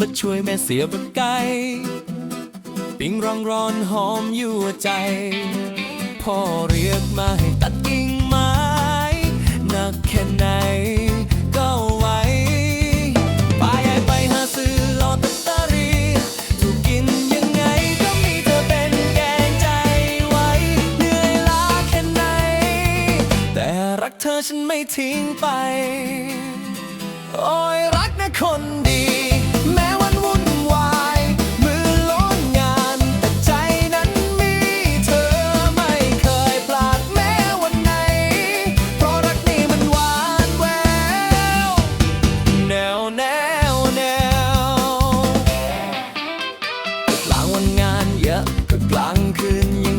มาช่วยแม่เสียบไก่ปิ้งร้องร้อนหอมยั่วใจ พ่อเรียกมาให้ตัดกิ่งไม้หนักแค่ไหนก็ไหวไปไปหาซื้อลอตเตอรี่ถูกกินยังไงก็มีเธอเป็นแกงใจไว้ เหนื่อยล้าแค่ไหน แต่รักเธอฉันไม่ทิ้งไป โอ้ยรักนะคนดี couldn't you?